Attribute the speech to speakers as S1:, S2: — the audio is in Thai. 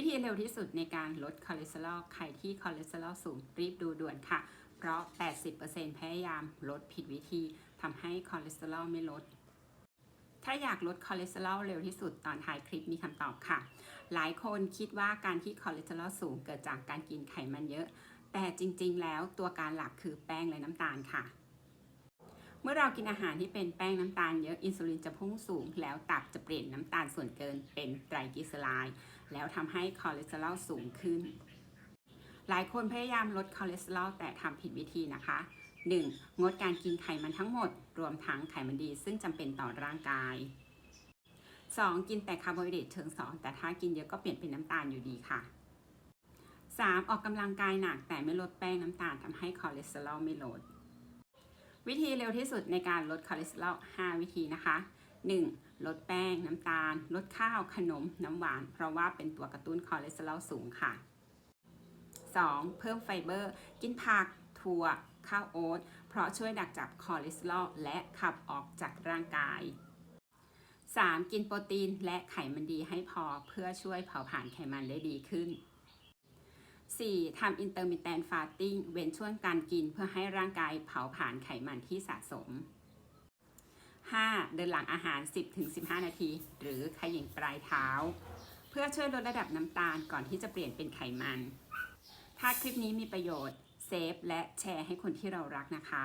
S1: วิธีเร็วที่สุดในการลดคอเลสเตอรอลใครที่คอเลสเตอรอลสูงรีบดูด่วนค่ะ เพราะ 80%พยายามลดผิดวิธีทำให้คอเลสเตอรอลไม่ลด ถ้าอยากลดคอเลสเตอรอลเร็วที่สุดตอนท้ายคลิปมีคำตอบค่ะ หลายคนคิดว่าการที่คอเลสเตอรอลสูงเกิดจากการกินไขมันเยอะ แต่จริงๆ แล้วตัวการหลักคือแป้งและน้ำตาลค่ะ เมื่อเรากินอาหารที่เป็นแป้งน้ำตาลเยอะอินซูลินจะพุ่งสูง แล้วตับจะเปลี่ยนน้ำตาลส่วนเกินเป็นไตรกลีเซอไรด์แล้วทำให้คอเลสเตอรอลสูงขึ้น หลายคนพยายามลดคอเลสเตอรอลแต่ทำผิดวิธีนะคะ 1. งดการกินไขมันทั้งหมด รวมทั้งไขมันดีซึ่งจำเป็นต่อร่างกาย 2. กินแต่คาร์โบไฮเดรตเชิงสองแต่ถ้ากินเยอะก็เปลี่ยนเป็นน้ำตาลอยู่ดีค่ะ 3. ออกกำลังกายหนักแต่ไม่ลดแป้งน้ำตาลทำให้คอเลสเตอรอลไม่ลด วิธีเร็วที่สุดในการลดคอเลสเตอรอล 5 วิธีนะคะ 1. ลดแป้ง น้ำตาล ลดข้าว ขนม น้ำหวาน เพราะว่าเป็นตัวกระตุ้นคอเลสเตอรอลสูงค่ะ 2. เพิ่มไฟเบอร์ กินผัก ถั่ว ข้าวโอ๊ต เพราะช่วยดักจับคอเลสเตอรอลและขับออกจากร่างกาย 3. กินโปรตีนและไขมันดีให้พอเพื่อช่วยเผาผลาญไขมันได้ดีขึ้น 4. ทำ intermittent fasting เว้นช่วงการกินเพื่อให้ร่างกายเผาผลาญไขมันที่สะสม 5. เดินหลังอาหาร 10-15 นาที หรือขยิงปลายเท้า เพื่อช่วยลดระดับน้ำตาลก่อนที่จะเปลี่ยนเป็นไขมัน ถ้าคลิปนี้มีประโยชน์เซฟและแชร์ให้คนที่เรารักนะคะ